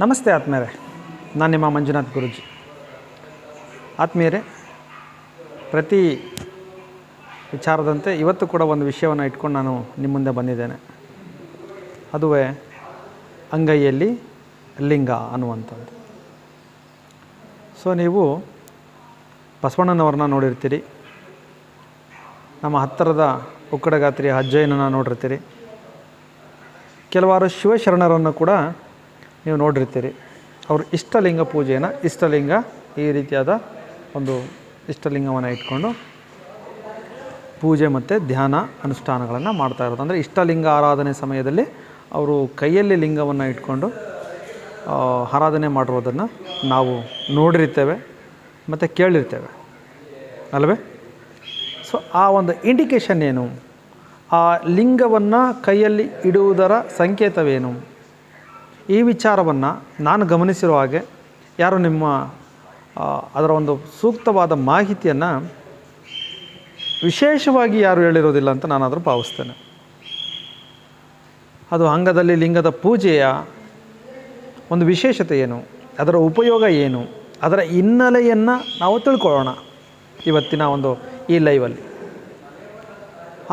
ನಮಸ್ತೆ ಆತ್ಮೀಯರೇ, ನಾನು ನಿಮ್ಮ ಮಂಜುನಾಥ್ ಗುರುಜಿ. ಆತ್ಮೀಯರೇ, ಪ್ರತಿ ವಿಚಾರದಂತೆ ಇವತ್ತು ಕೂಡ ಒಂದು ವಿಷಯವನ್ನು ಇಟ್ಕೊಂಡು ನಾನು ನಿಮ್ಮ ಮುಂದೆ ಬಂದಿದ್ದೇನೆ. ಅದುವೇ ಅಂಗೈಯಲ್ಲಿ ಲಿಂಗ ಅನ್ನುವಂಥದ್ದು. ಸೊ ನೀವು ಬಸವಣ್ಣನವ್ರನ್ನ ನೋಡಿರ್ತೀರಿ. ನಮ್ಮ ಹತ್ತಿರದ ಉಕ್ಕಡಗಾತ್ರಿಯ ಅಜ್ಜಯ್ಯನನ್ನು ನೋಡಿರ್ತೀರಿ. ಕೆಲವಾರು ಶಿವಶರಣರನ್ನು ಕೂಡ ನೀವು ನೋಡಿರ್ತೀರಿ. ಅವರು ಇಷ್ಟಲಿಂಗ ಪೂಜೆಯನ್ನು ಇಷ್ಟಲಿಂಗ ಈ ರೀತಿಯಾದ ಒಂದು ಇಷ್ಟಲಿಂಗವನ್ನು ಇಟ್ಕೊಂಡು ಪೂಜೆ ಮತ್ತು ಧ್ಯಾನ ಅನುಷ್ಠಾನಗಳನ್ನು ಮಾಡ್ತಾ ಇರೋದು. ಅಂದರೆ ಇಷ್ಟಲಿಂಗ ಆರಾಧನೆ ಸಮಯದಲ್ಲಿ ಅವರು ಕೈಯಲ್ಲಿ ಲಿಂಗವನ್ನು ಇಟ್ಕೊಂಡು ಆರಾಧನೆ ಮಾಡಿರೋದನ್ನು ನಾವು ನೋಡಿರ್ತೇವೆ ಮತ್ತು ಕೇಳಿರ್ತೇವೆ. ಅಲ್ವೇ? ಸೊ ಆ ಒಂದು ಇಂಡಿಕೇಶನ್ ಏನು? ಆ ಲಿಂಗವನ್ನು ಕೈಯಲ್ಲಿ ಇಡುವುದರ ಸಂಕೇತವೇನು? ಈ ವಿಚಾರವನ್ನು ನಾನು ಗಮನಿಸಿರೋ ಹಾಗೆ ಯಾರು ನಿಮ್ಮ ಅದರ ಒಂದು ಸೂಕ್ತವಾದ ಮಾಹಿತಿಯನ್ನು ವಿಶೇಷವಾಗಿ ಯಾರು ಹೇಳಿರೋದಿಲ್ಲ ಅಂತ ನಾನಾದರೂ ಭಾವಿಸ್ತೇನೆ. ಅದು ಅಂಗದಲ್ಲಿ ಲಿಂಗದ ಪೂಜೆಯ ಒಂದು ವಿಶೇಷತೆ ಏನು, ಅದರ ಉಪಯೋಗ ಏನು, ಅದರ ಹಿನ್ನೆಲೆಯನ್ನು ನಾವು ತಿಳ್ಕೊಳ್ಳೋಣ ಇವತ್ತಿನ ಒಂದು ಈ ಲೈವಲ್ಲಿ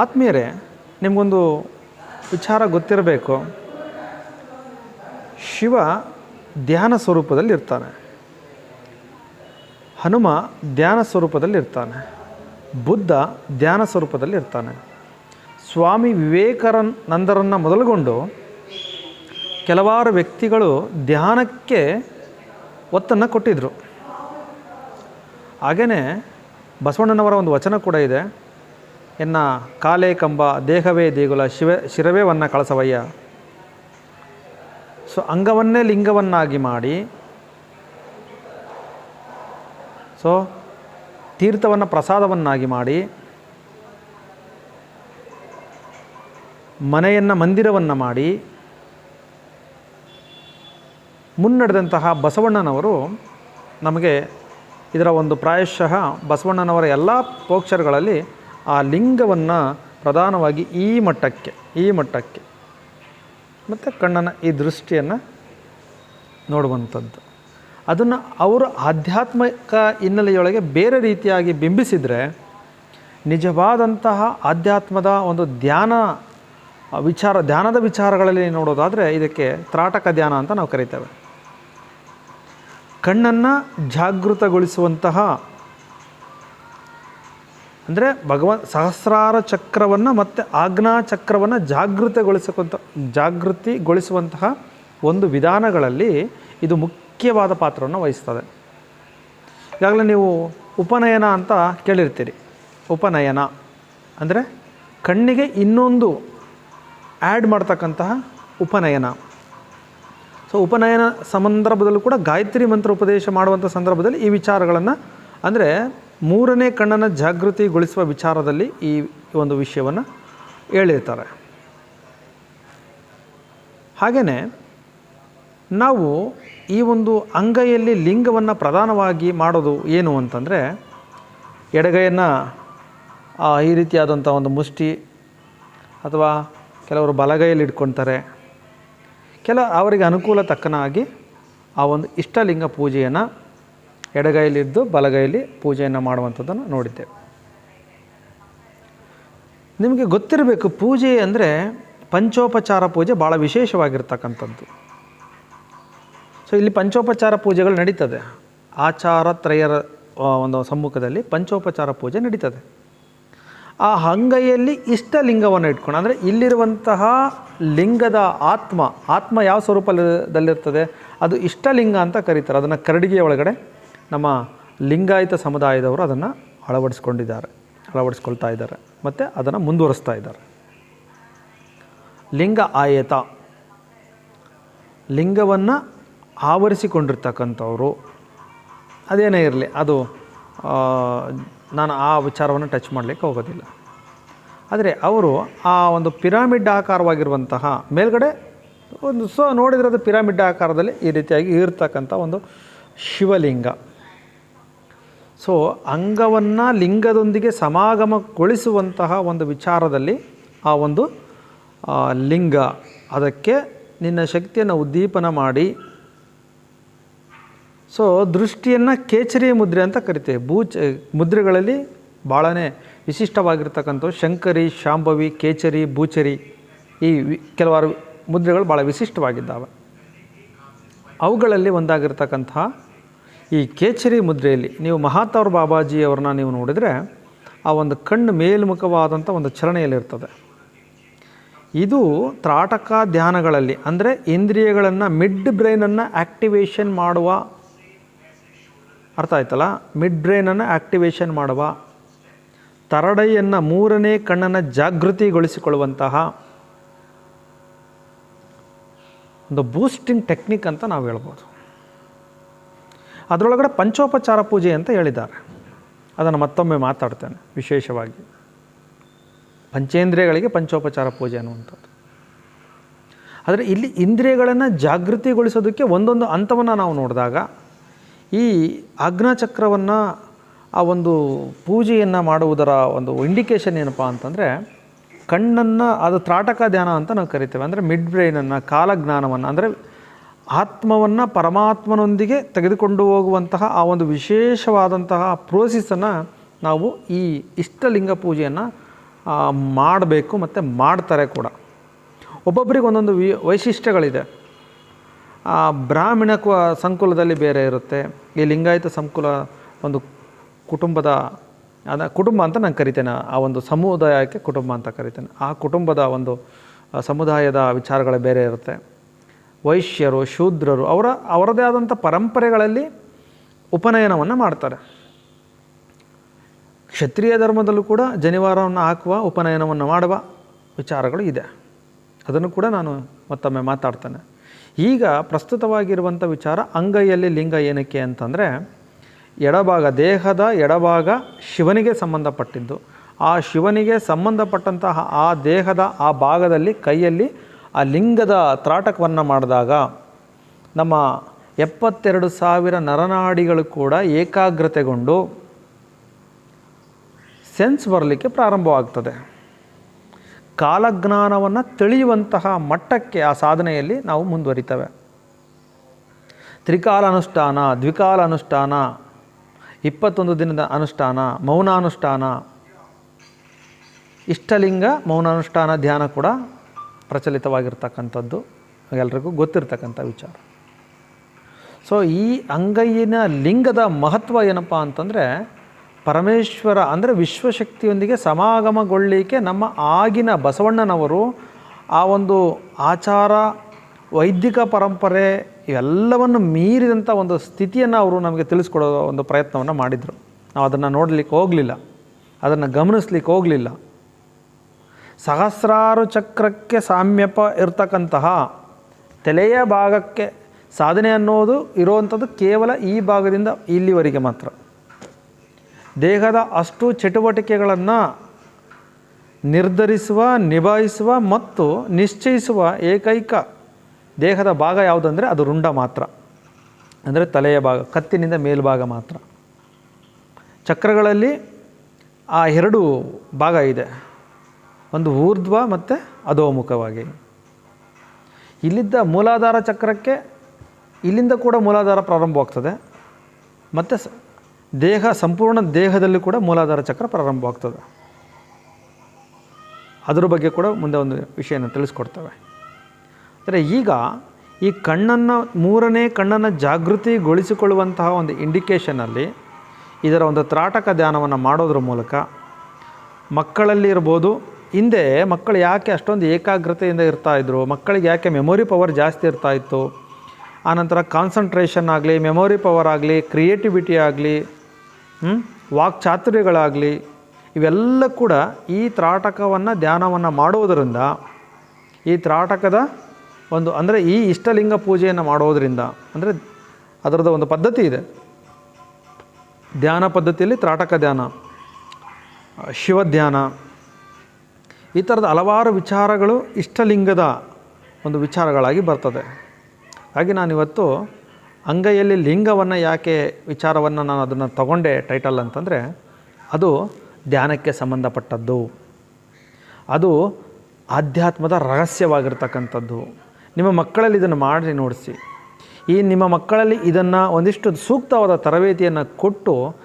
ಆತ್ಮೀಯರೇ, ನಿಮಗೊಂದು ವಿಚಾರ ಗೊತ್ತಿರಬೇಕು. ಶಿವ ಧ್ಯಾನ ಸ್ವರೂಪದಲ್ಲಿ ಇರ್ತಾನೆ ಹನುಮ ಧ್ಯಾನ ಸ್ವರೂಪದಲ್ಲಿ ಇರ್ತಾನೆ ಬುದ್ಧ ಧ್ಯಾನ ಸ್ವರೂಪದಲ್ಲಿ ಇರ್ತಾನೆ ಸ್ವಾಮಿ ವಿವೇಕಾನಂದರನ್ನು ಮೊದಲುಗೊಂಡು ಕೆಲವಾರು ವ್ಯಕ್ತಿಗಳು ಧ್ಯಾನಕ್ಕೆ ಒತ್ತನ್ನು ಕೊಟ್ಟಿದ್ದರು ಹಾಗೆಯೇ ಬಸವಣ್ಣನವರ ಒಂದು ವಚನ ಕೂಡ ಇದೆ. ಎನ್ನ ಕಾಲೇ ಕಂಬ ದೇಹವೇ ದೇಗುಲ ಶಿವ ಶಿರವೇ ವನ್ನ ಕಳಸವಯ್ಯ ಸೊ ಅಂಗವನ್ನೇ ಲಿಂಗವನ್ನಾಗಿ ಮಾಡಿ. ಸೊ ತೀರ್ಥವನ್ನು ಪ್ರಸಾದವನ್ನಾಗಿ ಮಾಡಿ. ಮನೆಯನ್ನು ಮಂದಿರವನ್ನು ಮಾಡಿ. ಮುನ್ನಡೆದಂತಹ ಬಸವಣ್ಣನವರು ನಮಗೆ ಇದರ ಒಂದು ಪ್ರಾಯಶಃ ಬಸವಣ್ಣನವರ ಎಲ್ಲ ಪೋಕ್ಷರಗಳಲ್ಲಿ ಆ ಲಿಂಗವನ್ನು ಪ್ರಧಾನವಾಗಿ ಈ ಮಟ್ಟಕ್ಕೆ ಈ ಮಟ್ಟಕ್ಕೆ. ಮತ್ತು ಕಣ್ಣನ ಈ ದೃಷ್ಟಿಯನ್ನು ನೋಡುವಂಥದ್ದು. ಅದನ್ನು ಅವರು ಆಧ್ಯಾತ್ಮಿಕ ಹಿನ್ನೆಲೆಯೊಳಗೆ ಬೇರೆ ರೀತಿಯಾಗಿ ಬಿಂಬಿಸಿದರೆ ನಿಜವಾದಂತಹ ಆಧ್ಯಾತ್ಮದ ಒಂದು ಧ್ಯಾನ, ವಿಚಾರ, ಧ್ಯಾನದ ವಿಚಾರಗಳಲ್ಲಿ ನೋಡೋದಾದರೆ ಇದಕ್ಕೆ ತ್ರಾಟಕ ಧ್ಯಾನ ಅಂತ ನಾವು ಕರಿತೇವೆ. ಕಣ್ಣನ್ನು ಜಾಗೃತಗೊಳಿಸುವಂತಹ ಅಂದರೆ ಭಗವಂತ ಸಹಸ್ರಾರ ಚಕ್ರವನ್ನು ಮತ್ತು ಆಜ್ಞಾ ಚಕ್ರವನ್ನು ಜಾಗೃತಗೊಳಿಸಕ್ಕಂಥ ಜಾಗೃತಿಗೊಳಿಸುವಂತಹ ಒಂದು ವಿಧಾನಗಳಲ್ಲಿ ಇದು ಮುಖ್ಯವಾದ ಪಾತ್ರವನ್ನು ವಹಿಸ್ತದೆ. ಈಗಾಗಲೇ ನೀವು ಉಪನಯನ ಅಂತ ಕೇಳಿರ್ತೀರಿ. ಉಪನಯನ ಅಂದರೆ ಕಣ್ಣಿಗೆ ಇನ್ನೊಂದು ಆ್ಯಡ್ ಮಾಡ್ತಕ್ಕಂತಹ ಉಪನಯನ. ಸೊ ಉಪನಯನ ಸಂದರ್ಭದಲ್ಲೂ ಕೂಡ ಗಾಯತ್ರಿ ಮಂತ್ರ ಉಪದೇಶ ಮಾಡುವಂಥ ಸಂದರ್ಭದಲ್ಲಿ ಈ ವಿಚಾರಗಳನ್ನು ಅಂದರೆ ಮೂರನೇ ಕಣ್ಣನ್ನು ಜಾಗೃತಿಗೊಳಿಸುವ ವಿಚಾರದಲ್ಲಿ ಈ ಒಂದು ವಿಷಯವನ್ನು ಹೇಳಿರ್ತಾರೆ. ಹಾಗೆಯೇ ನಾವು ಈ ಒಂದು ಅಂಗೈಯಲ್ಲಿ ಲಿಂಗವನ್ನು ಪ್ರಧಾನವಾಗಿ ಮಾಡೋದು ಏನು ಅಂತಂದರೆ, ಎಡಗೈಯನ್ನು ಈ ರೀತಿಯಾದಂಥ ಒಂದು ಮುಷ್ಟಿ ಅಥವಾ ಕೆಲವರು ಬಲಗೈಯಲ್ಲಿ ಇಟ್ಕೊಳ್ತಾರೆ ಕೆಲ ಅವರಿಗೆ ಅನುಕೂಲ ತಕ್ಕನಾಗಿ ಆ ಒಂದು ಇಷ್ಟಲಿಂಗ ಪೂಜೆಯನ್ನು ಎಡಗೈಯಲ್ಲಿದ್ದು ಬಲಗೈಲಿ ಪೂಜೆಯನ್ನು ಮಾಡುವಂಥದ್ದನ್ನು ನೋಡಿದ್ದೇವೆ. ನಿಮಗೆ ಗೊತ್ತಿರಬೇಕು, ಪೂಜೆ ಅಂದರೆ ಪಂಚೋಪಚಾರ ಪೂಜೆ ಭಾಳ ವಿಶೇಷವಾಗಿರ್ತಕ್ಕಂಥದ್ದು. ಸೊ ಇಲ್ಲಿ ಪಂಚೋಪಚಾರ ಪೂಜೆಗಳು ನಡೀತದೆ. ಆಚಾರ, ತ್ರಯರ ಒಂದು ಸಮ್ಮುಖದಲ್ಲಿ ಪಂಚೋಪಚಾರ ಪೂಜೆ ನಡೀತದೆ. ಆ ಹಂಗೈಯಲ್ಲಿ ಇಷ್ಟಲಿಂಗವನ್ನು ಇಟ್ಕೊಂಡು, ಅಂದರೆ ಇಲ್ಲಿರುವಂತಹ ಲಿಂಗದ ಆತ್ಮ ಆತ್ಮ ಯಾವ ಸ್ವರೂಪದಲ್ಲಿರ್ತದೆ, ಅದು ಇಷ್ಟಲಿಂಗ ಅಂತ ಕರೀತಾರೆ. ಅದನ್ನು ಕರಡಿಗೆಯ ಒಳಗಡೆ ನಮ್ಮ ಲಿಂಗಾಯತ ಸಮುದಾಯದವರು ಅದನ್ನು ಅಳವಡಿಸ್ಕೊಂಡಿದ್ದಾರೆ, ಅಳವಡಿಸ್ಕೊಳ್ತಾ ಇದ್ದಾರೆ ಮತ್ತು ಅದನ್ನು ಮುಂದುವರಿಸ್ತಾ ಇದ್ದಾರೆ. ಲಿಂಗ ಆಯತ, ಲಿಂಗವನ್ನು ಆವರಿಸಿಕೊಂಡಿರ್ತಕ್ಕಂಥವರು, ಅದೇನೇ ಇರಲಿ, ಅದು ನಾನು ಆ ವಿಚಾರವನ್ನು ಟಚ್ ಮಾಡಲಿಕ್ಕೆ ಹೋಗೋದಿಲ್ಲ. ಆದರೆ ಅವರು ಆ ಒಂದು ಪಿರಾಮಿಡ್ ಆಕಾರವಾಗಿರುವಂತಹ ಮೇಲ್ಗಡೆ ಒಂದು ಸೊ ನೋಡಿದರೆ ಅದು ಪಿರಾಮಿಡ್ ಆಕಾರದಲ್ಲಿ ಈ ರೀತಿಯಾಗಿ ಇರ್ತಕ್ಕಂಥ ಒಂದು ಶಿವಲಿಂಗ. ಸೊ ಅಂಗವನ್ನು ಲಿಂಗದೊಂದಿಗೆ ಸಮಾಗಮಗೊಳಿಸುವಂತಹ ಒಂದು ವಿಚಾರದಲ್ಲಿ ಆ ಒಂದು ಲಿಂಗ, ಅದಕ್ಕೆ ನಿನ್ನ ಶಕ್ತಿಯನ್ನು ಉದ್ದೀಪನ ಮಾಡಿ. ಸೊ ದೃಷ್ಟಿಯನ್ನು ಕೇಚರಿ ಮುದ್ರೆ ಅಂತ ಕರಿತೇವೆ. ಬೂಚ್ ಮುದ್ರೆಗಳಲ್ಲಿ ಭಾಳನೇ ವಿಶಿಷ್ಟವಾಗಿರ್ತಕ್ಕಂಥವು ಶಂಕರಿ, ಶಾಂಭವಿ, ಕೇಚರಿ, ಭೂಚರಿ ಈ ಕೆಲವಾರು ಮುದ್ರೆಗಳು ಭಾಳ ವಿಶಿಷ್ಟವಾಗಿದ್ದಾವೆ. ಅವುಗಳಲ್ಲಿ ಒಂದಾಗಿರ್ತಕ್ಕಂತಹ ಈ ಕೇಚರಿ ಮುದ್ರೆಯಲ್ಲಿ ನೀವು ಮಹಾತೌರ್ ಬಾಬಾಜಿಯವ್ರನ್ನ ನೀವು ನೋಡಿದರೆ ಆ ಒಂದು ಕಣ್ಣು ಮೇಲ್ಮುಖವಾದಂಥ ಒಂದು ಚಲನೆಯಲ್ಲಿರ್ತದೆ ಇದು ತ್ರಾಟಕ ಧ್ಯಾನಗಳಲ್ಲಿ, ಅಂದರೆ ಇಂದ್ರಿಯಗಳನ್ನು, ಮಿಡ್ ಬ್ರೈನನ್ನು ಆ್ಯಕ್ಟಿವೇಶನ್ ಮಾಡುವ, ಅರ್ಥ ಆಯ್ತಲ್ಲ? ಮಿಡ್ ಬ್ರೈನನ್ನು ಆ್ಯಕ್ಟಿವೇಶನ್ ಮಾಡುವ, ತರಡೆಯನ್ನು ಮೂರನೇ ಕಣ್ಣನ್ನು ಜಾಗೃತಿಗೊಳಿಸಿಕೊಳ್ಳುವಂತಹ ಒಂದು ಬೂಸ್ಟಿಂಗ್ ಟೆಕ್ನಿಕ್ ಅಂತ ನಾವು ಹೇಳ್ಬೋದು. ಅದರೊಳಗಡೆ ಪಂಚೋಪಚಾರ ಪೂಜೆ ಅಂತ ಹೇಳಿದ್ದಾರೆ. ಅದನ್ನು ಮತ್ತೊಮ್ಮೆ ಮಾತಾಡ್ತೇನೆ ವಿಶೇಷವಾಗಿ. ಪಂಚೇಂದ್ರಿಯಗಳಿಗೆ ಪಂಚೋಪಚಾರ ಪೂಜೆ ಅನ್ನುವಂಥದ್ದು. ಆದರೆ ಇಲ್ಲಿ ಇಂದ್ರಿಯಗಳನ್ನು ಜಾಗೃತಿಗೊಳಿಸೋದಕ್ಕೆ ಒಂದೊಂದು ಹಂತವನ್ನು ನಾವು ನೋಡಿದಾಗ ಈ ಆಜ್ಞಾಚಕ್ರವನ್ನು ಆ ಒಂದು ಪೂಜೆಯನ್ನು ಮಾಡುವುದರ ಒಂದು ಇಂಡಿಕೇಶನ್ ಏನಪ್ಪ ಅಂತಂದರೆ ಕಣ್ಣನ್ನು ಅದು ತ್ರಾಟಕ ಧ್ಯಾನ ಅಂತ ನಾವು ಕರಿತೇವೆ. ಅಂದರೆ ಮಿಡ್ ಬ್ರೈನನ್ನು ಕಾಲಜ್ಞಾನವನ್ನು, ಅಂದರೆ ಆತ್ಮವನ್ನು ಪರಮಾತ್ಮನೊಂದಿಗೆ ತೆಗೆದುಕೊಂಡು ಹೋಗುವಂತಹ ಆ ಒಂದು ವಿಶೇಷವಾದಂತಹ ಪ್ರೋಸೆಸನ್ನು ನಾವು ಈ ಇಷ್ಟಲಿಂಗ ಪೂಜೆಯನ್ನು ಮಾಡಬೇಕು ಮತ್ತು ಮಾಡ್ತಾರೆ ಕೂಡ. ಒಬ್ಬೊಬ್ಬರಿಗೆ ಒಂದೊಂದು ವಿ, ವೈಶಿಷ್ಟ್ಯಗಳಿದೆ. ಬ್ರಾಹ್ಮಣ ಸಂಕುಲದಲ್ಲಿ ಬೇರೆ ಇರುತ್ತೆ. ಈ ಲಿಂಗಾಯತ ಸಂಕುಲ ಒಂದು ಕುಟುಂಬದ, ಅದ ಕುಟುಂಬ ಅಂತ ನಾನು ಕರಿತೇನೆ. ಆ ಒಂದು ಸಮುದಾಯಕ್ಕೆ ಕುಟುಂಬ ಅಂತ ಕರಿತೇನೆ. ಆ ಕುಟುಂಬದ ಒಂದು ಸಮುದಾಯದ ವಿಚಾರಗಳು ಬೇರೆ ಇರುತ್ತೆ. ವೈಶ್ಯರು, ಶೂದ್ರರು ಅವರ, ಅವರದೇ ಆದಂಥ ಪರಂಪರೆಗಳಲ್ಲಿ ಉಪನಯನವನ್ನು ಮಾಡ್ತಾರೆ. ಕ್ಷತ್ರಿಯ ಧರ್ಮದಲ್ಲೂ ಕೂಡ ಜನಿವಾರವನ್ನು ಹಾಕುವ, ಉಪನಯನವನ್ನು ಮಾಡುವ ವಿಚಾರಗಳು ಇದೆ. ಅದನ್ನು ಕೂಡ ನಾನು ಮತ್ತೊಮ್ಮೆ ಮಾತಾಡ್ತೇನೆ. ಈಗ ಪ್ರಸ್ತುತವಾಗಿರುವಂಥ ವಿಚಾರ ಅಂಗೈಯಲ್ಲಿ ಲಿಂಗ ಏನಕ್ಕೆ ಅಂತಂದರೆ, ಎಡಭಾಗ, ದೇಹದ ಎಡಭಾಗ ಶಿವನಿಗೆ ಸಂಬಂಧಪಟ್ಟಿದ್ದು. ಆ ಶಿವನಿಗೆ ಸಂಬಂಧಪಟ್ಟಂತಹ ಆ ದೇಹದ ಆ ಭಾಗದಲ್ಲಿ, ಕೈಯಲ್ಲಿ ಆ ಲಿಂಗದ ತ್ರಾಟಕವನ್ನು ಮಾಡಿದಾಗ ನಮ್ಮ ಎಪ್ಪತ್ತೆರಡು ಸಾವಿರ ನರನಾಡಿಗಳು ಕೂಡ ಏಕಾಗ್ರತೆಗೊಂಡು ಸೆನ್ಸ್ ಬರಲಿಕ್ಕೆ ಪ್ರಾರಂಭವಾಗ್ತದೆ. ಕಾಲಜ್ಞಾನವನ್ನು ತಿಳಿಯುವಂತಹ ಮಟ್ಟಕ್ಕೆ ಆ ಸಾಧನೆಯಲ್ಲಿ ನಾವು ಮುಂದುವರಿತೇವೆ. ತ್ರಿಕಾಲ ಅನುಷ್ಠಾನ, ದ್ವಿಕಾಲ ಅನುಷ್ಠಾನ, ಇಪ್ಪತ್ತೊಂದು ದಿನದ ಅನುಷ್ಠಾನ, ಮೌನಾನುಷ್ಠಾನ, ಇಷ್ಟಲಿಂಗ, ಮೌನಾನುಷ್ಠಾನ ಧ್ಯಾನ ಕೂಡ ಪ್ರಚಲಿತವಾಗಿರ್ತಕ್ಕಂಥದ್ದು ಎಲ್ರಿಗೂ ಗೊತ್ತಿರ್ತಕ್ಕಂಥ ವಿಚಾರ. ಸೊ ಈ ಅಂಗೈಯಿನ ಲಿಂಗದ ಮಹತ್ವ ಏನಪ್ಪ ಅಂತಂದರೆ, ಪರಮೇಶ್ವರ ಅಂದರೆ ವಿಶ್ವಶಕ್ತಿಯೊಂದಿಗೆ ಸಮಾಗಮಗೊಳ್ಳಲಿಕ್ಕೆ ನಮ್ಮ ಆಗಿನ ಬಸವಣ್ಣನವರು ಆ ಒಂದು ಆಚಾರ, ವೈದಿಕ ಪರಂಪರೆ ಇವೆಲ್ಲವನ್ನು ಮೀರಿದಂಥ ಒಂದು ಸ್ಥಿತಿಯನ್ನು ಅವರು ನಮಗೆ ತಿಳಿಸ್ಕೊಡೋ ಒಂದು ಪ್ರಯತ್ನವನ್ನು ಮಾಡಿದರು. ನಾವು ಅದನ್ನು ನೋಡಲಿಕ್ಕೆ ಹೋಗಲಿಲ್ಲ. ಅದನ್ನು ಗಮನಿಸ್ಲಿಕ್ಕೆ ಹೋಗಲಿಲ್ಲ. ಸಹಸ್ರಾರು ಚಕ್ರಕ್ಕೆ ಸಾಮ್ಯಪ ಇರ್ತಕ್ಕಂತಹ ತಲೆಯ ಭಾಗಕ್ಕೆ ಸಾಧನೆ ಅನ್ನೋದು ಇರುವಂಥದ್ದು ಕೇವಲ ಈ ಭಾಗದಿಂದ ಇಲ್ಲಿವರೆಗೆ ಮಾತ್ರ. ದೇಹದ ಅಷ್ಟು ಚಟುವಟಿಕೆಗಳನ್ನು ನಿರ್ಧರಿಸುವ, ನಿಭಾಯಿಸುವ ಮತ್ತು ನಿಶ್ಚಯಿಸುವ ಏಕೈಕ ದೇಹದ ಭಾಗ ಯಾವುದಂದರೆ ಅದು ರುಂಡ ಮಾತ್ರ. ಅಂದರೆ ತಲೆಯ ಭಾಗ, ಕತ್ತಿನಿಂದ ಮೇಲ್ಭಾಗ ಮಾತ್ರ. ಚಕ್ರಗಳಲ್ಲಿ ಆ ಎರಡು ಭಾಗ ಇದೆ. ಒಂದು ಊರ್ಧ್ವ ಮತ್ತು ಅಧೋಮುಖವಾಗಿ. ಇಲ್ಲಿದ್ದ ಮೂಲಾಧಾರ ಚಕ್ರಕ್ಕೆ ಇಲ್ಲಿಂದ ಕೂಡ ಮೂಲಾಧಾರ ಪ್ರಾರಂಭವಾಗ್ತದೆ. ಮತ್ತು ದೇಹ, ಸಂಪೂರ್ಣ ದೇಹದಲ್ಲಿ ಕೂಡ ಮೂಲಾಧಾರ ಚಕ್ರ ಪ್ರಾರಂಭವಾಗ್ತದೆ. ಅದರ ಬಗ್ಗೆ ಕೂಡ ಮುಂದೆ ಒಂದು ವಿಷಯನ ತಿಳಿಸ್ಕೊಡ್ತವೆ. ಅಂದರೆ ಈಗ ಈ ಕಣ್ಣನ್ನು, ಮೂರನೇ ಕಣ್ಣನ್ನು ಜಾಗೃತಿಗೊಳಿಸಿಕೊಳ್ಳುವಂತಹ ಒಂದು ಇಂಡಿಕೇಷನಲ್ಲಿ ಇದರ ಒಂದು ತ್ರಾಟಕ ಧ್ಯಾನವನ್ನು ಮಾಡೋದ್ರ ಮೂಲಕ ಮಕ್ಕಳಲ್ಲಿ ಇರ್ಬೋದು ಹಿಂದೆ ಮಕ್ಕಳು ಯಾಕೆ ಅಷ್ಟೊಂದು ಏಕಾಗ್ರತೆಯಿಂದ ಇರ್ತಾ ಇದ್ರು? ಮಕ್ಕಳಿಗೆ ಯಾಕೆ ಮೆಮೊರಿ ಪವರ್ ಜಾಸ್ತಿ ಇರ್ತಾ ಇತ್ತು? ಆನಂತರ ಕಾನ್ಸಂಟ್ರೇಷನ್ ಆಗಲಿ ಮೆಮೊರಿ ಪವರ್ ಆಗಲಿ ಕ್ರಿಯೇಟಿವಿಟಿ ಆಗಲಿ ವಾಕ್ಚಾತುರ್ಯಗಳಾಗಲಿ ಇವೆಲ್ಲ ಕೂಡ ಈ ತ್ರಾಟಕವನ್ನು, ಧ್ಯಾನವನ್ನು ಮಾಡುವುದರಿಂದ ಈ ತ್ರಾಟಕದ ಒಂದು, ಅಂದರೆ ಈ ಇಷ್ಟಲಿಂಗ ಪೂಜೆಯನ್ನು ಮಾಡೋದರಿಂದ, ಅಂದರೆ ಅದರದ ಒಂದು ಪದ್ಧತಿ ಇದೆ. ಧ್ಯಾನ ಪದ್ಧತಿಯಲ್ಲಿ ತ್ರಾಟಕ ಧ್ಯಾನ ಶಿವಧ್ಯಾನ ಈ ಥರದ ಹಲವಾರು ವಿಚಾರಗಳು ಇಷ್ಟಲಿಂಗದ ಒಂದು ವಿಚಾರಗಳಾಗಿ ಬರ್ತದೆ. ಹಾಗೆ ನಾನಿವತ್ತು ಅಂಗೈಯಲ್ಲಿ ಲಿಂಗವನ್ನು ಯಾಕೆ ವಿಚಾರವನ್ನು ನಾನು ಅದನ್ನು ತಗೊಂಡೆ ಟೈಟಲ್ ಅಂತಂದರೆ, ಅದು ಧ್ಯಾನಕ್ಕೆ ಸಂಬಂಧಪಟ್ಟದ್ದು. ಅದು ಆಧ್ಯಾತ್ಮದ ರಹಸ್ಯವಾಗಿರ್ತಕ್ಕಂಥದ್ದು. ನಿಮ್ಮ ಮಕ್ಕಳಲ್ಲಿ ಇದನ್ನು ಮಾಡಿ ನೋಡಿಸಿ. ಈ ನಿಮ್ಮ ಮಕ್ಕಳಲ್ಲಿ ಇದನ್ನು ಒಂದಿಷ್ಟು ಸೂಕ್ತವಾದ ತರಬೇತಿಯನ್ನು ಕೊಟ್ಟು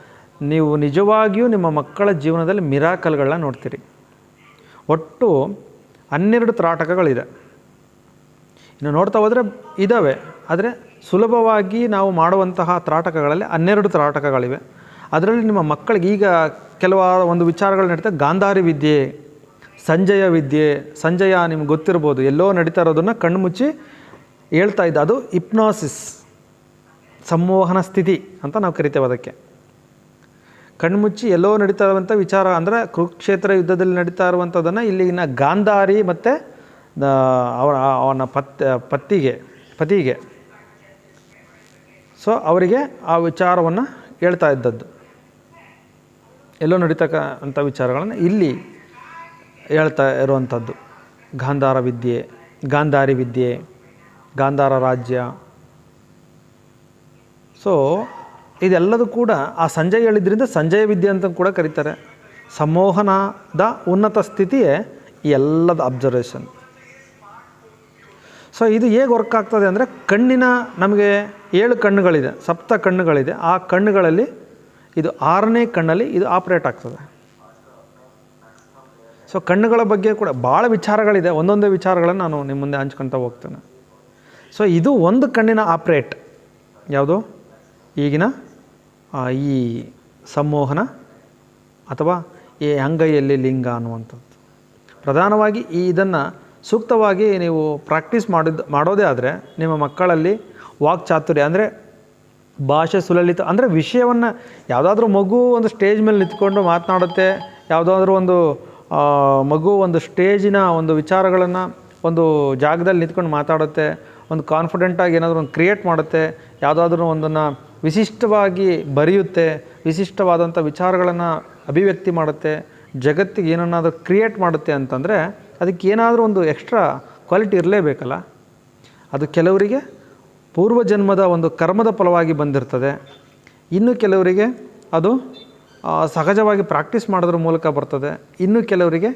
ನೀವು ನಿಜವಾಗಿಯೂ ನಿಮ್ಮ ಮಕ್ಕಳ ಜೀವನದಲ್ಲಿ ಮಿರಾಕಲ್ಗಳನ್ನ ನೋಡ್ತೀರಿ. ಒಟ್ಟು ಹನ್ನೆರಡು ತ್ರಾಟಕಗಳಿದೆ. ಇನ್ನು ನೋಡ್ತಾ ಹೋದರೆ ಇದ್ದಾವೆ ಆದರೆ ಸುಲಭವಾಗಿ ನಾವು ಮಾಡುವಂತಹ ತ್ರಾಟಕಗಳಲ್ಲಿ ಹನ್ನೆರಡು ತ್ರಾಟಕಗಳಿವೆ. ಅದರಲ್ಲಿ ನಿಮ್ಮ ಮಕ್ಕಳಿಗೆ ಈಗ ಕೆಲವಾರು ಒಂದು ವಿಚಾರಗಳು ನಡೀತಾ ಗಾಂಧಾರಿ ವಿದ್ಯೆ, ಸಂಜಯ ವಿದ್ಯೆ, ಸಂಜಯ ನಿಮ್ಗೆ ಗೊತ್ತಿರ್ಬೋದು. ಎಲ್ಲೋ ನಡೀತಾ ಇರೋದನ್ನು ಕಣ್ಣು ಮುಚ್ಚಿ ಹೇಳ್ತಾ ಇದ್ದ. ಅದು ಇಪ್ನಾಸಿಸ್ ಸಂವಹನ ಸ್ಥಿತಿ ಅಂತ ನಾವು ಕರಿತೇವೆ ಅದಕ್ಕೆ. ಕಣ್ಮುಚ್ಚಿ ಎಲ್ಲೋ ನಡೀತಾ ಇರುವಂಥ ವಿಚಾರ ಅಂದರೆ ಕುರುಕ್ಷೇತ್ರ ಯುದ್ಧದಲ್ಲಿ ನಡೀತಾ ಇರುವಂಥದ್ದನ್ನು ಇಲ್ಲಿನ ಗಾಂಧಾರಿ ಮತ್ತು ಅವರ ಅವನ ಪತ್, ಪತ್ತಿಗೆ, ಪತಿಗೆ. ಸೊ ಅವರಿಗೆ ಆ ವಿಚಾರವನ್ನು ಹೇಳ್ತಾ ಇದ್ದದ್ದು. ಎಲ್ಲೋ ನಡೀತಕ್ಕ ಅಂಥ ವಿಚಾರಗಳನ್ನು ಇಲ್ಲಿ ಹೇಳ್ತಾ ಇರುವಂಥದ್ದು. ಗಾಂಧಾರ ವಿದ್ಯೆ, ಗಾಂಧಾರಿ ವಿದ್ಯೆ, ಗಾಂಧಾರ ರಾಜ್ಯ. ಸೊ ಇದೆಲ್ಲದೂ ಕೂಡ ಆ ಸಂಜಯ್ ಹೇಳಿದ್ರಿಂದ ಸಂಜಯ ವಿದ್ಯೆ ಅಂತ ಕೂಡ ಕರೀತಾರೆ. ಸಂಮೋಹನದ ಉನ್ನತ ಸ್ಥಿತಿಯೇ ಎಲ್ಲದ ಅಬ್ಸರ್ವೇಷನ್ ಸೊ ಇದು ಹೇಗೆ ವರ್ಕ್ ಆಗ್ತದೆ ಅಂದರೆ ಕಣ್ಣಿನ ನಮಗೆ ಏಳು ಕಣ್ಣುಗಳಿದೆ, ಸಪ್ತ ಕಣ್ಣುಗಳಿದೆ. ಆ ಕಣ್ಣುಗಳಲ್ಲಿ ಇದು ಆರನೇ ಕಣ್ಣಲ್ಲಿ ಇದು ಆಪ್ರೇಟ್ ಆಗ್ತದೆ. ಸೊ ಕಣ್ಣುಗಳ ಬಗ್ಗೆ ಕೂಡ ಭಾಳ ವಿಚಾರಗಳಿದೆ. ಒಂದೊಂದೇ ವಿಚಾರಗಳನ್ನು ನಾನು ನಿಮ್ಮ ಮುಂದೆ ಹಂಚ್ಕೊಳ್ತಾ ಹೋಗ್ತೇನೆ. ಸೊ ಇದು ಒಂದು ಕಣ್ಣಿನ ಆಪ್ರೇಟ್ ಯಾವುದು? ಈಗಿನ ಈ ಸಂಮೋಹನ ಅಥವಾ ಈ ಅಂಗೈಯಲ್ಲಿ ಲಿಂಗ ಅನ್ನುವಂಥದ್ದು. ಪ್ರಧಾನವಾಗಿ ಈ ಇದನ್ನು ಸೂಕ್ತವಾಗಿ ನೀವು ಪ್ರಾಕ್ಟೀಸ್ ಮಾಡಿದ, ಮಾಡೋದೇ ಆದರೆ ನಿಮ್ಮ ಮಕ್ಕಳಲ್ಲಿ ವಾಕ್ಚಾತುರ್ಯ ಅಂದರೆ ಭಾಷೆ ಸುಲಲಿತ ಅಂದರೆ ವಿಷಯವನ್ನು ಯಾವುದಾದ್ರೂ ಮಗು ಒಂದು ಸ್ಟೇಜ್ ಮೇಲೆ ನಿಂತ್ಕೊಂಡು ಮಾತನಾಡುತ್ತೆ, ಯಾವುದಾದ್ರೂ ಒಂದು ಮಗು ಒಂದು ಸ್ಟೇಜಿನ ಒಂದು ವಿಚಾರಗಳನ್ನು ಒಂದು ಜಾಗದಲ್ಲಿ ನಿಂತ್ಕೊಂಡು ಮಾತಾಡುತ್ತೆ ಒಂದು ಕಾನ್ಫಿಡೆಂಟಾಗಿ ಏನಾದರೂ ಒಂದು ಕ್ರಿಯೇಟ್ ಮಾಡುತ್ತೆ, ಯಾವುದಾದ್ರೂ ಒಂದನ್ನು ವಿಶಿಷ್ಟವಾಗಿ ಬರೆಯುತ್ತೆ ವಿಶಿಷ್ಟವಾದಂಥ ವಿಚಾರಗಳನ್ನು ಅಭಿವ್ಯಕ್ತಿ ಮಾಡುತ್ತೆ, ಜಗತ್ತಿಗೆ ಏನನ್ನಾದರೂ ಕ್ರಿಯೇಟ್ ಮಾಡುತ್ತೆ ಅಂತಂದರೆ ಅದಕ್ಕೆ ಏನಾದರೂ ಒಂದು ಎಕ್ಸ್ಟ್ರಾ ಕ್ವಾಲಿಟಿ ಇರಲೇಬೇಕಲ್ಲ? ಅದು ಕೆಲವರಿಗೆ ಪೂರ್ವಜನ್ಮದ ಒಂದು ಕರ್ಮದ ಫಲವಾಗಿ ಬಂದಿರ್ತದೆ. ಇನ್ನು ಕೆಲವರಿಗೆ ಅದು ಸಹಜವಾಗಿ ಪ್ರಾಕ್ಟೀಸ್ ಮಾಡೋದ್ರ ಮೂಲಕ ಬರ್ತದೆ. ಇನ್ನು ಕೆಲವರಿಗೆ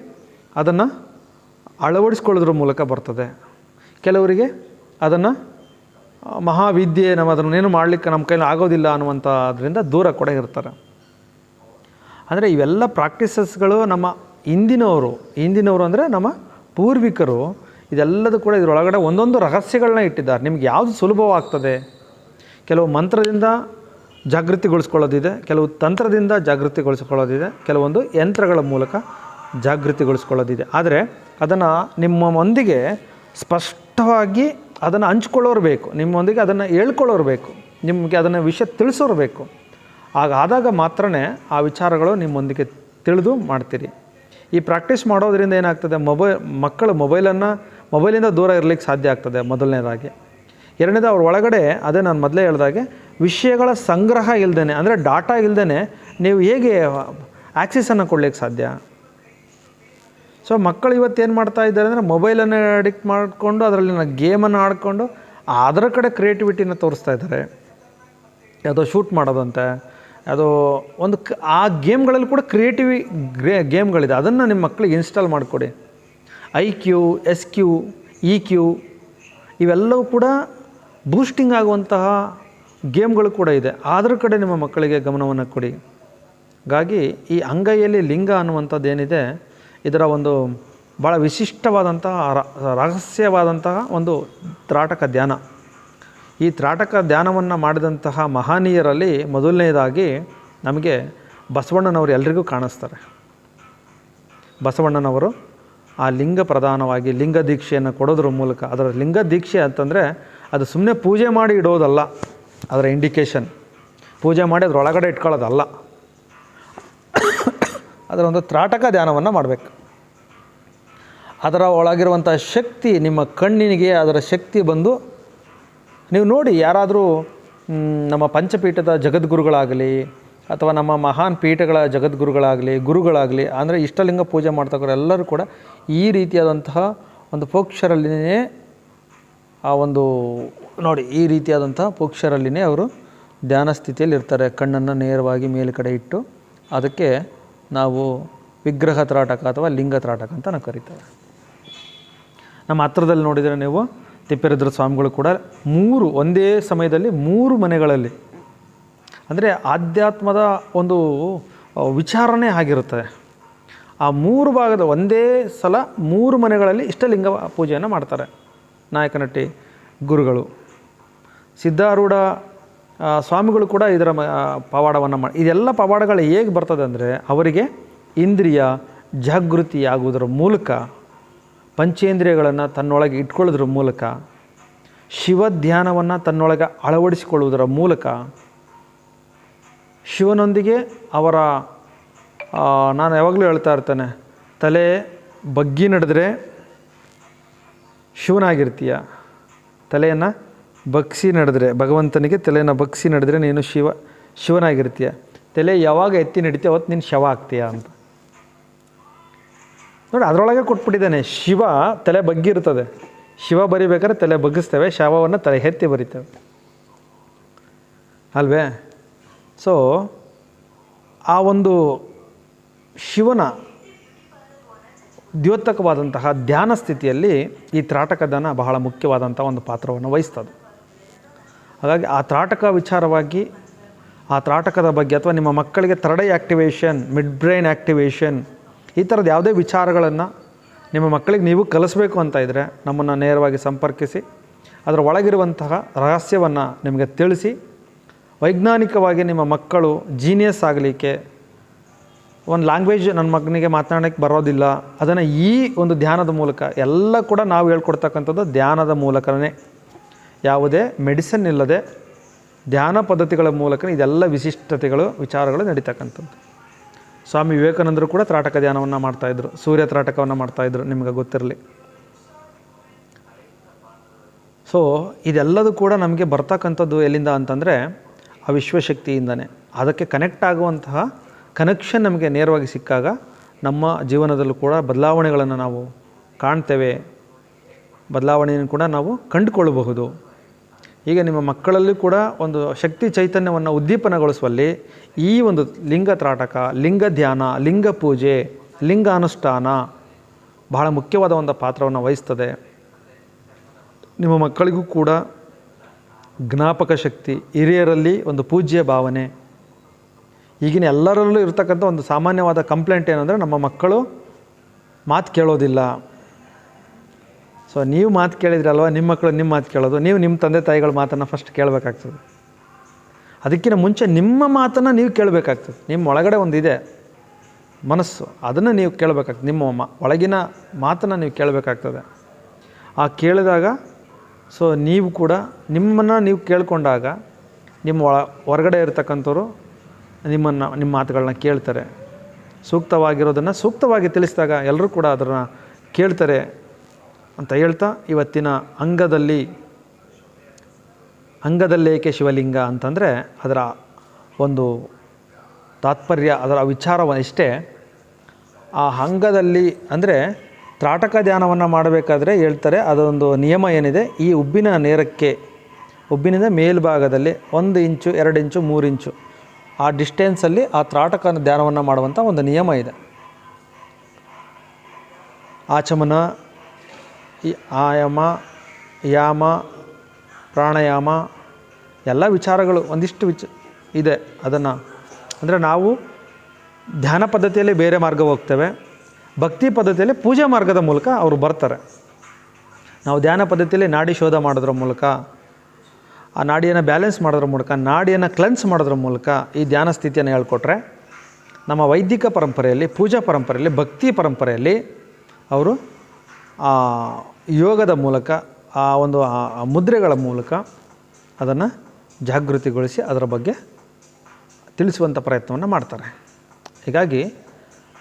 ಅದನ್ನು ಅಳವಡಿಸ್ಕೊಳ್ಳೋದ್ರ ಮೂಲಕ ಬರ್ತದೆ. ಕೆಲವರಿಗೆ ಅದನ್ನು ಮಹಾವಿದ್ಯೆ ನಮ್ಮ ಏನು ಮಾಡಲಿಕ್ಕೆ ನಮ್ಮ ಕೈಲಿ ಆಗೋದಿಲ್ಲ ಅನ್ನುವಂಥದ್ರಿಂದ ದೂರ ಕೂಡ ಇರ್ತಾರೆ. ಅಂದರೆ ಇವೆಲ್ಲ ಪ್ರಾಕ್ಟೀಸಸ್ಗಳು ನಮ್ಮ ಹಿಂದಿನವರು ಹಿಂದಿನವರು ಅಂದರೆ ನಮ್ಮ ಪೂರ್ವಿಕರು, ಇದೆಲ್ಲದೂ ಕೂಡ ಇದರೊಳಗಡೆ ಒಂದೊಂದು ರಹಸ್ಯಗಳನ್ನ ಇಟ್ಟಿದ್ದಾರೆ. ನಿಮ್ಗೆ ಯಾವುದು ಸುಲಭವಾಗ್ತದೆ? ಕೆಲವು ಮಂತ್ರದಿಂದ ಜಾಗೃತಿಗೊಳಿಸ್ಕೊಳ್ಳೋದಿದೆ, ಕೆಲವು ತಂತ್ರದಿಂದ ಜಾಗೃತಿಗೊಳಿಸ್ಕೊಳ್ಳೋದಿದೆ, ಕೆಲವೊಂದು ಯಂತ್ರಗಳ ಮೂಲಕ ಜಾಗೃತಿಗೊಳಿಸ್ಕೊಳ್ಳೋದಿದೆ. ಆದರೆ ಅದನ್ನು ನಿಮ್ಮೊಂದಿಗೆ ಸ್ಪಷ್ಟವಾಗಿ ಅದನ್ನು ಹಂಚ್ಕೊಳ್ಳೋರು ಬೇಕು. ನಿಮ್ಮೊಂದಿಗೆ ಅದನ್ನು ಹೇಳ್ಕೊಳ್ಳೋರು ಬೇಕು. ನಿಮಗೆ ಅದನ್ನು ವಿಷಯ ತಿಳಿಸೋರು ಬೇಕು. ಹಾಗಾದಾಗ ಮಾತ್ರ ಆ ವಿಚಾರಗಳು ನಿಮ್ಮೊಂದಿಗೆ ತಿಳಿದು ಮಾಡ್ತೀರಿ. ಈ ಪ್ರಾಕ್ಟೀಸ್ ಮಾಡೋದ್ರಿಂದ ಏನಾಗ್ತದೆ? ಮೊಬೈಲ್, ಮಕ್ಕಳು ಮೊಬೈಲನ್ನು, ಮೊಬೈಲಿಂದ ದೂರ ಇರಲಿಕ್ಕೆ ಸಾಧ್ಯ ಆಗ್ತದೆ ಮೊದಲನೇದಾಗಿ. ಎರಡನೇದು ಅವ್ರ ಒಳಗಡೆ, ಅದೇ ನಾನು ಮೊದಲೇ ಹೇಳ್ದಾಗೆ, ವಿಷಯಗಳ ಸಂಗ್ರಹ ಇಲ್ದೇ ಅಂದರೆ ಡಾಟಾ ಇಲ್ದೇ ನೀವು ಹೇಗೆ ಆ್ಯಕ್ಸಿಸನ್ನು ಕೊಡ್ಲಿಕ್ಕೆ ಸಾಧ್ಯ? ಸೊ ಮಕ್ಕಳು ಇವತ್ತು ಏನು ಮಾಡ್ತಾ ಇದ್ದಾರೆ ಅಂದರೆ ಮೊಬೈಲನ್ನು ಅಡಿಕ್ಟ್ ಮಾಡಿಕೊಂಡು ಅದರಲ್ಲಿನ ಗೇಮನ್ನು ಆಡಿಕೊಂಡು ಅದರ ಕಡೆ ಕ್ರಿಯೇಟಿವಿಟಿನ ತೋರಿಸ್ತಾ ಇದ್ದಾರೆ. ಯಾವುದೋ ಶೂಟ್ ಮಾಡೋದಂತೆ, ಯಾವುದೋ ಒಂದು ಕ್, ಆ ಗೇಮ್ಗಳಲ್ಲಿ ಕೂಡ ಕ್ರಿಯೇಟಿವಿ ಗ್ರೇ ಗೇಮ್ಗಳಿದೆ ಅದನ್ನು ನಿಮ್ಮ ಮಕ್ಕಳಿಗೆ ಇನ್ಸ್ಟಾಲ್ ಮಾಡಿಕೊಡಿ. I Q S Q E Q ಇವೆಲ್ಲವೂ ಕೂಡ ಬೂಸ್ಟಿಂಗ್ ಆಗುವಂತಹ ಗೇಮ್ಗಳು ಕೂಡ ಇದೆ. ಅದರ ಕಡೆ ನಿಮ್ಮ ಮಕ್ಕಳಿಗೆ ಗಮನವನ್ನು ಕೊಡಿ. ಹಾಗಾಗಿ ಈ ಅಂಗೈಯಲ್ಲಿ ಲಿಂಗ ಅನ್ನುವಂಥದ್ದು ಏನಿದೆ ಇದರ ಒಂದು ಭಾಳ ವಿಶಿಷ್ಟವಾದಂತಹ ರಹಸ್ಯವಾದಂತಹ ಒಂದು ತ್ರಾಟಕ ಧ್ಯಾನ. ಈ ತ್ರಾಟಕ ಧ್ಯಾನವನ್ನು ಮಾಡಿದಂತಹ ಮಹನೀಯರಲ್ಲಿ ಮೊದಲನೇದಾಗಿ ನಮಗೆ ಬಸವಣ್ಣನವರು ಎಲ್ರಿಗೂ ಕಾಣಿಸ್ತಾರೆ. ಬಸವಣ್ಣನವರು ಆ ಲಿಂಗ ಪ್ರಧಾನವಾಗಿ ಲಿಂಗ ದೀಕ್ಷೆಯನ್ನು ಕೊಡೋದ್ರ ಮೂಲಕ, ಅದರ ಲಿಂಗ ದೀಕ್ಷೆ ಅಂತಂದರೆ ಅದು ಸುಮ್ಮನೆ ಪೂಜೆ ಮಾಡಿ ಇಡೋದಲ್ಲ, ಅದರ ಇಂಡಿಕೇಶನ್ ಪೂಜೆ ಮಾಡಿ ಅದರೊಳಗಡೆ ಇಟ್ಕೊಳ್ಳೋದಲ್ಲ. ಅದರ ಒಂದು ತ್ರಾಟಕ ಧ್ಯಾನವನ್ನು ಮಾಡಬೇಕು. ಅದರ ಒಳಗಿರುವಂಥ ಶಕ್ತಿ ನಿಮ್ಮ ಕಣ್ಣಿನಿಗೆ ಅದರ ಶಕ್ತಿ ಬಂದು ನೀವು ನೋಡಿ ಯಾರಾದರೂ ನಮ್ಮ ಪಂಚಪೀಠದ ಜಗದ್ಗುರುಗಳಾಗಲಿ ಅಥವಾ ನಮ್ಮ ಮಹಾನ್ ಪೀಠಗಳ ಜಗದ್ಗುರುಗಳಾಗಲಿ, ಗುರುಗಳಾಗಲಿ, ಅಂದರೆ ಇಷ್ಟಲಿಂಗ ಪೂಜೆ ಮಾಡ್ತಕ್ಕವ್ರು ಎಲ್ಲರೂ ಕೂಡ ಈ ರೀತಿಯಾದಂತಹ ಒಂದು ಪೋಕ್ಷರಲ್ಲಿನೇ ಆ ಒಂದು, ನೋಡಿ, ಈ ರೀತಿಯಾದಂತಹ ಪೋಕ್ಷರಲ್ಲಿನೇ ಅವರು ಧ್ಯಾನ ಸ್ಥಿತಿಯಲ್ಲಿ ಇರ್ತಾರೆ ಕಣ್ಣನ್ನು ನೇರವಾಗಿ ಮೇಲುಗಡೆ ಇಟ್ಟು ಅದಕ್ಕೆ ನಾವು ವಿಗ್ರಹ ತ್ರಾಟಕ ಅಥವಾ ಲಿಂಗ ತ್ರಾಟಕ ಅಂತ ನಾವು ಕರಿತೇವೆ. ನಮ್ಮ ಹತ್ರದಲ್ಲಿ ನೋಡಿದರೆ ನೀವು ತಿಪ್ಪೇರುದ್ರ ಸ್ವಾಮಿಗಳು ಕೂಡ ಮೂರು, ಒಂದೇ ಸಮಯದಲ್ಲಿ ಮೂರು ಮನೆಗಳಲ್ಲಿ, ಅಂದರೆ ಆಧ್ಯಾತ್ಮದ ಒಂದು ವಿಚಾರಣೆ ಆಗಿರುತ್ತದೆ ಆ ಮೂರು ಭಾಗದ ಒಂದೇ ಸಲ ಮೂರು ಮನೆಗಳಲ್ಲಿ ಇಷ್ಟಲಿಂಗ ಪೂಜೆಯನ್ನು ಮಾಡ್ತಾರೆ. ನಾಯಕನಟ್ಟಿ ಗುರುಗಳು, ಸಿದ್ಧಾರೂಢ ಸ್ವಾಮಿಗಳು ಕೂಡ ಇದರ ಪವಾಡವನ್ನು ಮಾಡಿ, ಇದೆಲ್ಲ ಪವಾಡಗಳು ಹೇಗೆ ಬರ್ತದೆ ಅಂದರೆ ಅವರಿಗೆ ಇಂದ್ರಿಯ ಜಾಗೃತಿ ಆಗುವುದರ ಮೂಲಕ, ಪಂಚೇಂದ್ರಿಯಗಳನ್ನು ತನ್ನೊಳಗೆ ಇಟ್ಕೊಳ್ಳೋದ್ರ ಮೂಲಕ ಶಿವ ಧ್ಯಾನವನ್ನು ತನ್ನೊಳಗೆ ಅಳವಡಿಸಿಕೊಳ್ಳುವುದರ ಮೂಲಕ, ಶಿವನೊಂದಿಗೆ ಅವರ ನಾನು ಯಾವಾಗಲೂ ಹೇಳ್ತಾ ಇರ್ತೇನೆ, ತಲೆ ಬಗ್ಗಿ ನಡೆದ್ರೆ ಶಿವನಾಗಿರ್ತೀಯ, ತಲೆಯನ್ನು ಬಗ್ಸಿ ನಡೆದ್ರೆ, ಭಗವಂತನಿಗೆ ತಲೆಯನ್ನು ಬಗ್ಸಿ ನಡೆದ್ರೆ ನೀನು ಶಿವ, ಶಿವನಾಗಿರ್ತೀಯ. ತಲೆ ಯಾವಾಗ ಎತ್ತಿ ನಡೀತೀಯ ಅವತ್ತು ನೀನು ಶವ ಆಗ್ತೀಯ ಅಂತ. ನೋಡಿ, ಅದರೊಳಗೆ ಕೊಟ್ಬಿಟ್ಟಿದ್ದಾನೆ. ಶಿವ ತಲೆ ಬಗ್ಗಿರ್ತದೆ. ಶಿವ ಬರಿಬೇಕಾದ್ರೆ ತಲೆ ಬಗ್ಗಿಸ್ತೇವೆ, ಶವವನ್ನು ತಲೆ ಎತ್ತಿ ಬರಿತೇವೆ. ಅಲ್ವೇ? ಸೊ ಆ ಒಂದು ಶಿವನ ದ್ಯೋತಕವಾದಂತಹ ಧ್ಯಾನ ಸ್ಥಿತಿಯಲ್ಲಿ ಈ ತ್ರಾಟಕ ದಾನ ಬಹಳ ಮುಖ್ಯವಾದಂಥ ಒಂದು ಪಾತ್ರವನ್ನು ವಹಿಸ್ತದೆ. ಹಾಗಾಗಿ ಆ ತ್ರಾಟಕ ವಿಚಾರವಾಗಿ, ಆ ತ್ರಾಟಕದ ಬಗ್ಗೆ ಅಥವಾ ನಿಮ್ಮ ಮಕ್ಕಳಿಗೆ third eye activation mid brain activation ಈ ಥರದ ಯಾವುದೇ ವಿಚಾರಗಳನ್ನು ನಿಮ್ಮ ಮಕ್ಕಳಿಗೆ ನೀವು ಕಲಿಸ್ಬೇಕು ಅಂತ ಇದ್ದರೆ ನಮ್ಮನ್ನು ನೇರವಾಗಿ ಸಂಪರ್ಕಿಸಿ, ಅದರ ಒಳಗಿರುವಂತಹ ರಹಸ್ಯವನ್ನು ನಿಮಗೆ ತಿಳಿಸಿ, ವೈಜ್ಞಾನಿಕವಾಗಿ ನಿಮ್ಮ ಮಕ್ಕಳು ಜೀನಿಯಸ್ ಆಗಲಿಕ್ಕೆ ಒಂದು ಲ್ಯಾಂಗ್ವೇಜ್ ನನ್ನ ಮಗನಿಗೆ ಮಾತನಾಡೋಕ್ಕೆ ಬರೋದಿಲ್ಲ, ಅದನ್ನು ಈ ಒಂದು ಧ್ಯಾನದ ಮೂಲಕ ಎಲ್ಲ ಕೂಡ ನಾವು ಹೇಳ್ಕೊಡ್ತಕ್ಕಂಥದ್ದು ಧ್ಯಾನದ ಮೂಲಕನೇ. ಯಾವುದೇ ಮೆಡಿಸಿನ್ ಇಲ್ಲದೆ ಧ್ಯಾನ ಪದ್ಧತಿಗಳ ಮೂಲಕ ಇದೆಲ್ಲ ವಿಶಿಷ್ಟತೆಗಳು, ವಿಚಾರಗಳು ನಡೀತಕ್ಕಂಥದ್ದು. ಸ್ವಾಮಿ ವಿವೇಕಾನಂದರು ಕೂಡ ತ್ರಾಟಕ ಧ್ಯಾನವನ್ನು ಮಾಡ್ತಾಯಿದ್ರು ಸೂರ್ಯ ತ್ರಾಟಕವನ್ನು ಮಾಡ್ತಾಯಿದ್ರು ನಿಮಗೆ ಗೊತ್ತಿರಲಿ. ಸೊ ಇದೆಲ್ಲದೂ ಕೂಡ ನಮಗೆ ಬರ್ತಕ್ಕಂಥದ್ದು ಎಲ್ಲಿಂದ ಅಂತಂದರೆ, ಆ ವಿಶ್ವಶಕ್ತಿಯಿಂದನೇ. ಅದಕ್ಕೆ ಕನೆಕ್ಟ್ ಆಗುವಂತಹ ಕನೆಕ್ಷನ್ ನಮಗೆ ನೇರವಾಗಿ ಸಿಕ್ಕಾಗ ನಮ್ಮ ಜೀವನದಲ್ಲೂ ಕೂಡ ಬದಲಾವಣೆಗಳನ್ನು ನಾವು ಕಾಣ್ತೇವೆ. ಬದಲಾವಣೆಯನ್ನು ಕೂಡ ನಾವು ಕಂಡುಕೊಳ್ಳಬಹುದು. ಈಗ ನಿಮ್ಮ ಮಕ್ಕಳಲ್ಲೂ ಕೂಡ ಒಂದು ಶಕ್ತಿ ಚೈತನ್ಯವನ್ನು ಉದ್ದೀಪನಗೊಳಿಸುವಲ್ಲಿ ಈ ಒಂದು ಲಿಂಗ ತ್ರಾಟಕ, ಲಿಂಗ ಧ್ಯಾನ, ಲಿಂಗ ಪೂಜೆ, ಲಿಂಗ ಅನುಷ್ಠಾನ ಬಹಳ ಮುಖ್ಯವಾದ ಒಂದು ಪಾತ್ರವನ್ನು ವಹಿಸ್ತದೆ. ನಿಮ್ಮ ಮಕ್ಕಳಿಗೂ ಕೂಡ ಜ್ಞಾಪಕ ಶಕ್ತಿ, ಹಿರಿಯರಲ್ಲಿ ಒಂದು ಪೂಜ್ಯ ಭಾವನೆ. ಈಗಿನ ಎಲ್ಲರಲ್ಲೂ ಇರತಕ್ಕಂಥ ಒಂದು ಸಾಮಾನ್ಯವಾದ ಕಂಪ್ಲೇಂಟ್ ಏನಂದರೆ ನಮ್ಮ ಮಕ್ಕಳು ಮಾತು ಕೇಳೋದಿಲ್ಲ. ಸೊ ನೀವು ಮಾತು ಕೇಳಿದ್ರಲ್ವ? ನಿಮ್ಮ ಮಕ್ಕಳು ನಿಮ್ಮ ಮಾತು ಕೇಳೋದು. ನೀವು ನಿಮ್ಮ ತಂದೆ ತಾಯಿಗಳ ಮಾತನ್ನು ಫಸ್ಟ್ ಕೇಳಬೇಕಾಗ್ತದೆ. ಅದಕ್ಕಿಂತ ಮುಂಚೆ ನಿಮ್ಮ ಮಾತನ್ನು ನೀವು ಕೇಳಬೇಕಾಗ್ತದೆ. ನಿಮ್ಮ ಒಳಗಡೆ ಒಂದು ಇದೆ ಮನಸ್ಸು, ಅದನ್ನು ನೀವು ಕೇಳಬೇಕಾಗ್ತದೆ. ನಿಮ್ಮ ಮ, ಒಳಗಿನ ಮಾತನ್ನು ನೀವು ಕೇಳಬೇಕಾಗ್ತದೆ. ಆ ಕೇಳಿದಾಗ ಸೊ ನೀವು ಕೂಡ ನಿಮ್ಮನ್ನು ನೀವು ಕೇಳಿಕೊಂಡಾಗ, ನಿಮ್ಮ ಒಳ, ಹೊರಗಡೆ ಇರತಕ್ಕಂಥವ್ರು ನಿಮ್ಮನ್ನು, ನಿಮ್ಮ ಮಾತುಗಳನ್ನ ಕೇಳ್ತಾರೆ. ಸೂಕ್ತವಾಗಿರೋದನ್ನು ಸೂಕ್ತವಾಗಿ ತಿಳಿಸಿದಾಗ ಎಲ್ಲರೂ ಕೂಡ ಅದನ್ನು ಕೇಳ್ತಾರೆ. ಅಂತ ಹೇಳ್ತಾ ಇವತ್ತಿನ ಅಂಗದಲ್ಲಿ ಅಂಗದಲ್ಲೇಕೆ ಶಿವಲಿಂಗ ಅಂತಂದರೆ ಅದರ ಒಂದು ತಾತ್ಪರ್ಯ, ಅದರ ವಿಚಾರ ಇಷ್ಟೇ ಆ ಅಂಗದಲ್ಲಿ ಅಂದರೆ ತ್ರಾಟಕ ಧ್ಯಾನವನ್ನು ಮಾಡಬೇಕಾದ್ರೆ ಹೇಳ್ತಾರೆ, ಅದೊಂದು ನಿಯಮ ಏನಿದೆ, ಈ ಉಬ್ಬಿನ ನೇರಕ್ಕೆ, ಉಬ್ಬಿನಿಂದ ಮೇಲ್ಭಾಗದಲ್ಲಿ ಒಂದು ಇಂಚು, ಎರಡು ಇಂಚು, ಮೂರು ಇಂಚು, ಆ ಡಿಸ್ಟೆನ್ಸಲ್ಲಿ ಆ ತ್ರಾಟಕ ಧ್ಯಾನವನ್ನು ಮಾಡುವಂಥ ಒಂದು ನಿಯಮ ಇದೆ. ಆಚಮನ ಈ ಆಯಾಮ, ಯಾಮ, ಪ್ರಾಣಾಯಾಮ ಎಲ್ಲ ವಿಚಾರಗಳು ಒಂದಿಷ್ಟು ವಿಚ ಇದೆ ಅದನ್ನು. ಅಂದರೆ ನಾವು ಧ್ಯಾನ ಪದ್ಧತಿಯಲ್ಲಿ ಬೇರೆ ಮಾರ್ಗ ಹೋಗ್ತೇವೆ. ಭಕ್ತಿ ಪದ್ಧತಿಯಲ್ಲಿ ಪೂಜೆ ಮಾರ್ಗದ ಮೂಲಕ ಅವರು ಬರ್ತಾರೆ. ನಾವು ಧ್ಯಾನ ಪದ್ಧತಿಯಲ್ಲಿ ನಾಡಿ ಶೋಧ ಮಾಡೋದ್ರ ಮೂಲಕ, ಆ ನಾಡಿಯನ್ನು ಬ್ಯಾಲೆನ್ಸ್ ಮಾಡೋದ್ರ ಮೂಲಕ, ನಾಡಿಯನ್ನು ಕ್ಲೆನ್ಸ್ ಮಾಡೋದ್ರ ಮೂಲಕ ಈ ಧ್ಯಾನ ಸ್ಥಿತಿಯನ್ನು ಹೇಳ್ಕೊಟ್ರೆ ನಮ್ಮ ವೈದಿಕ ಪರಂಪರೆಯಲ್ಲಿ, ಪೂಜಾ ಪರಂಪರೆಯಲ್ಲಿ, ಭಕ್ತಿ ಪರಂಪರೆಯಲ್ಲಿ ಅವರು ಯೋಗದ ಮೂಲಕ, ಆ ಒಂದು ಮುದ್ರೆಗಳ ಮೂಲಕ ಅದನ್ನು ಜಾಗೃತಿಗೊಳಿಸಿ ಅದರ ಬಗ್ಗೆ ತಿಳಿಸುವಂಥ ಪ್ರಯತ್ನವನ್ನು ಮಾಡ್ತಾರೆ. ಹೀಗಾಗಿ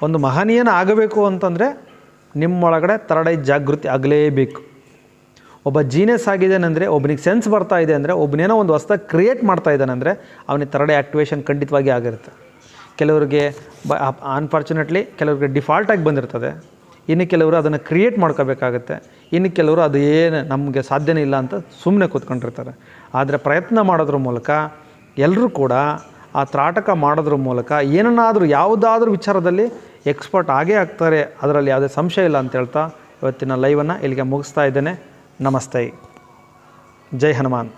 ಒಂದು ಮಹನೀಯನ ಆಗಬೇಕು ಅಂತಂದರೆ ನಿಮ್ಮೊಳಗಡೆ ತರಡೈ ಜಾಗೃತಿ ಆಗಲೇಬೇಕು. ಒಬ್ಬ ಜೀನಿಯಸ್ ಆಗಿದ್ದಾನೆಂದರೆ ಒಬ್ಬನಿಗೆ ಸೆನ್ಸ್ ಬರ್ತಾ ಇದೆ ಅಂದರೆ ಒಬ್ಬನೇನೋ ಒಂದು ಹೊಸ್ದಾಗಿ ಕ್ರಿಯೇಟ್ ಮಾಡ್ತಾ ಇದ್ದಾನೆ ಅಂದರೆ, ಅವನಿಗೆ ತರಡೆ ಆ್ಯಕ್ಟಿವೇಶನ್ ಖಂಡಿತವಾಗಿ ಆಗಿರುತ್ತೆ. ಕೆಲವರಿಗೆ ಬ ಅನ್ಫಾರ್ಚುನೇಟ್ಲಿ ಕೆಲವರಿಗೆ ಡಿಫಾಲ್ಟಾಗಿ ಬಂದಿರ್ತದೆ. ಇನ್ನು ಕೆಲವರು ಅದನ್ನು ಕ್ರಿಯೇಟ್ ಮಾಡ್ಕೋಬೇಕಾಗತ್ತೆ. ಇನ್ನು ಕೆಲವರು ಅದು ಏನು ನಮಗೆ ಸಾಧ್ಯನೇ ಇಲ್ಲ ಅಂತ ಸುಮ್ಮನೆ ಕೂತ್ಕೊಂಡಿರ್ತಾರೆ. ಆದರೆ ಪ್ರಯತ್ನ ಮಾಡೋದ್ರ ಮೂಲಕ ಎಲ್ಲರೂ ಕೂಡ ಆ ತ್ರಾಟಕ ಮಾಡೋದ್ರ ಮೂಲಕ ಏನನ್ನಾದರೂ ಯಾವುದಾದ್ರೂ ವಿಚಾರದಲ್ಲಿ ಎಕ್ಸ್ಪರ್ಟ್ ಆಗೇ ಆಗ್ತಾರೆ. ಅದರಲ್ಲಿ ಯಾವುದೇ ಸಂಶಯ ಇಲ್ಲ ಅಂತ ಹೇಳ್ತಾ ಇವತ್ತಿನ ಲೈವನ್ನು ಇಲ್ಲಿಗೆ ಮುಗಿಸ್ತಾ ಇದ್ದೇನೆ. ನಮಸ್ತೆ. ಜೈ ಹನುಮಾನ್.